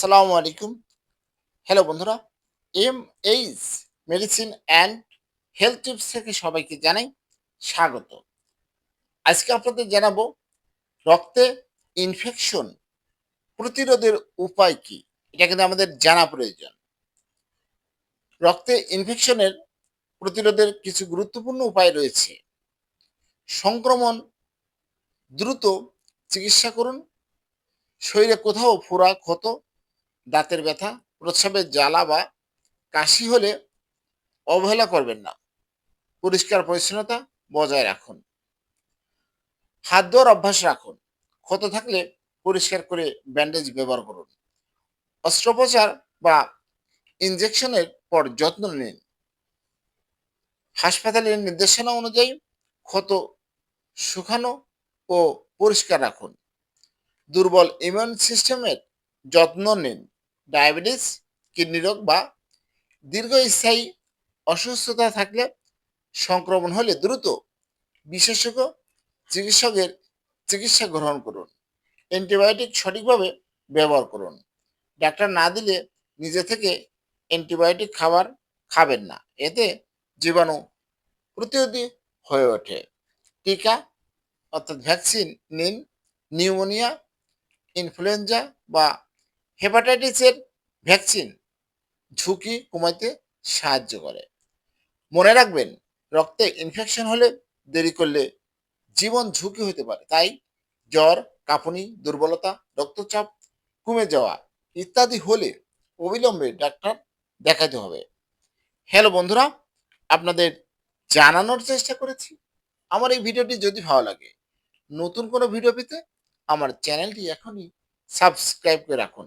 আসসালামু আলাইকুম। হ্যালো বন্ধুরা। M H medicine and health tips থেকে সবাইকে জানাই স্বাগত। আজকে আপনাদের জানাব, রক্তে ইনফেকশন প্রতিরোধের উপায় কি? এটা কিন্তু আমাদের জানা প্রয়োজন। রক্তে ইনফেকশনের প্রতিরোধের কিছু গুরুত্বপূর্ণ উপায় রয়েছে। সংক্রমণ, দ্রুত চিকিৎসা করুন। শরীরে কোথাও ফোড়া, ক্ষত দাঁতের ব্যথা, প্রস্রাবের জ্বালা বা কাশি হলে অবহেলা করবেন না। পরিষ্কার পরিচ্ছন্নতা বজায় রাখুন। হাত ধোয়ার অভ্যাস রাখুন। ক্ষত থাকলে পরিষ্কার করে ব্যান্ডেজ ব্যবহার করুন। অস্ত্রোপচার বা ইনজেকশনের পর যত্ন নিন। হাসপাতালের নির্দেশনা অনুযায়ী ক্ষত শুকানো ও পরিষ্কার রাখুন। দুর্বল ইমিউন সিস্টেমের যত্ন নিন। ডায়াবেটিস, কিডনি রোগ বা দীর্ঘস্থায়ী অসুস্থতা থাকলে সংক্রমণ হলে দ্রুত বিশেষজ্ঞ চিকিৎসকের চিকিৎসা গ্রহণ করুন। অ্যান্টিবায়োটিক সঠিকভাবে ব্যবহার করুন। ডাক্তার না দিলে নিজে থেকে অ্যান্টিবায়োটিক খাবার খাবেন না। এতে জীবাণু প্রতিরোধী হয়ে ওঠে। টিকা, অর্থাৎ ভ্যাকসিন নিন। নিউমোনিয়া, ইনফ্লুয়েঞ্জা বা হেপাটাইটিসের ভ্যাকসিন ঝুঁকি কমাতে সাহায্য করে। মনে রাখবেন, রক্তে ইনফেকশন হলে দেরি করলে জীবন ঝুঁকি হতে পারে। তাই জ্বর, কাঁপুনি, দুর্বলতা, রক্তচাপ কমে যাওয়া ইত্যাদি হলে অবিলম্বে ডাক্তার দেখাতে হবে। হ্যালো বন্ধুরা, আপনাদের জানানোর চেষ্টা করেছি। আমার এই ভিডিওটি যদি ভালো লাগে, নতুন কোনো ভিডিও পেতে আমার চ্যানেলটি এখনই সাবস্ক্রাইব করে রাখুন।